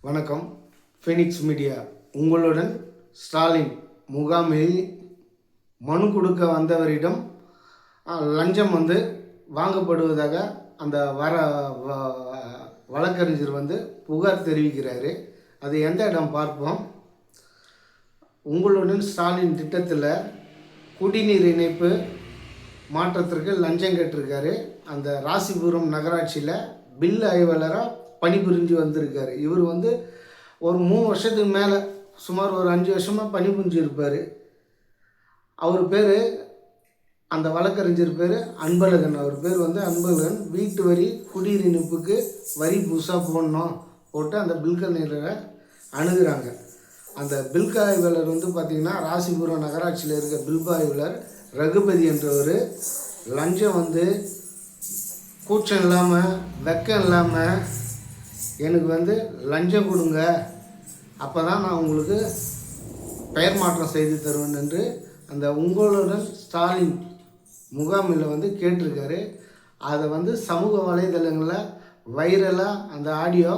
வணக்கம். Phoenix media உங்களுடன் ஸ்டாலின் முகாமில் மனு கொடுக்க வந்தவரிடம் லஞ்சம் வந்து வாங்கப்படுவதாக அந்த வர வ- வழக்கறிஞர் வந்து புகார் தெரிவிக்கிறாரு. அது எந்த இடம் பார்ப்போம்? உங்களுடன் ஸ்டாலின் திட்டத்தில் குடிநீர் இணைப்பு மாற்றத்திற்கு லஞ்சம் கேட்டிருக்காரு. அந்த ராசிபுரம் நகராட்சியில் பில் ஆய்வாளராக பணிபுரிஞ்சு வந்திருக்காரு. இவர் வந்து ஒரு மூணு வருஷத்துக்கு மேலே சுமார் ஒரு அஞ்சு வருஷமாக பணிபுரிஞ்சு இருப்பார் அவர் பேர் அந்த வழக்கறிஞர் பேர் அன்பழகன். அவர் பேர் வந்து அன்பழகன். வீட்டு வரி குடிநீர் இணைப்புக்கு வரி புதுசாக போடணும் போட்டு அந்த பில்கள் அணுகிறாங்க. அந்த பில்க ஆய்வாளர் வந்து பார்த்திங்கன்னா ராசிபுரம் நகராட்சியில் இருக்க பில்ப ஆய்வாளர் ரகுபதி என்றவர் லஞ்சம் வந்து கூச்சம் இல்லாமல் வெக்கம் இல்லாமல் எனக்கு வந்து லஞ்சம் கொடுங்க. அப்போ தான் நான் உங்களுக்கு பெயர் மாற்றம் செய்து தருவேன் என்று அந்த உங்களுடன் ஸ்டாலின் முகாமில் வந்து கேட்டிருக்காரு. அதை வந்து சமூக வலைதளங்களில் வைரலாக அந்த ஆடியோ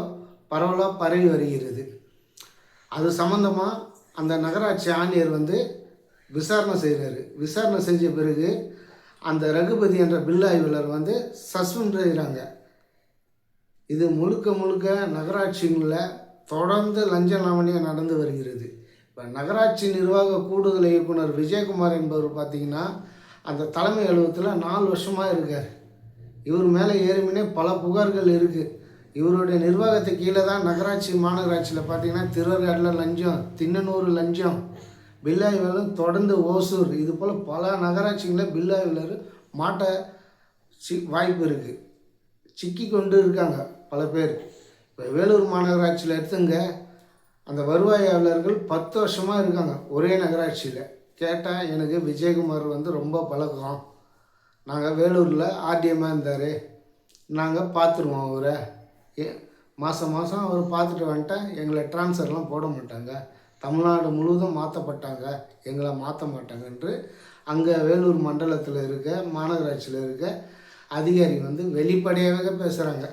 பரவலாக பரவி வருகிறது. அது சம்மந்தமாக அந்த நகராட்சி ஆணையர் வந்து விசாரணை செய்கிறாரு விசாரணை செஞ்ச பிறகு அந்த ரகுபதி என்ற பில் ஆய்வாளர் வந்து சஸ்பெண்ட் செய்கிறாங்க இது முழுக்க முழுக்க நகராட்சிகளில் தொடர்ந்து லஞ்ச நாமணியாக நடந்து வருகிறது. இப்போ நகராட்சி நிர்வாக கூடுதல் இயக்குனர் விஜயகுமார் என்பவர் பார்த்தீங்கன்னா அந்த தலைமை அலுவலகத்தில் நாலு வருஷமாக இருக்கார். இவர் மேலே ஏறுமினே பல புகார்கள் இருக்குது இவருடைய நிர்வாகத்தை கீழே தான் நகராட்சி மாநகராட்சியில் பார்த்தீங்கன்னா திருவர்காட்டில் லஞ்சம் திண்ணனூர் லஞ்சம் பில்லாய்வலும் தொடர்ந்து ஓசூர் இது போல் பல நகராட்சிகளில் பில்லாய்வலர் மாட்ட சி வாய்ப்பு இருக்குது சிக்கி கொண்டு இருக்காங்க பல பேர். இப்போ வேலூர் மாநகராட்சியில் எடுத்துங்க அந்த வருவாயாளர்கள் பத்து வருஷமாக இருக்காங்க ஒரே நகராட்சியில். கேட்டால் எனக்கு விஜயகுமார் வந்து ரொம்ப பழக்கம். நாங்கள் வேலூரில் ஆர்டிஎம்மாக இருந்தார். நாங்கள் பார்த்துருவோம் அவரை. ஏ மாதம் மாதம் அவர் பார்த்துட்டு வந்துட்டேன் எங்களை ட்ரான்ஸ்ஃபர்லாம் போட மாட்டாங்க. தமிழ்நாடு முழுவதும் மாற்றப்பட்டாங்க எங்களை மாற்ற மாட்டாங்க என்று அங்கே வேலூர் மண்டலத்தில் இருக்க மாநகராட்சியில் இருக்க அதிகாரி வந்து வெளிப்படையாகவே பேசுகிறாங்க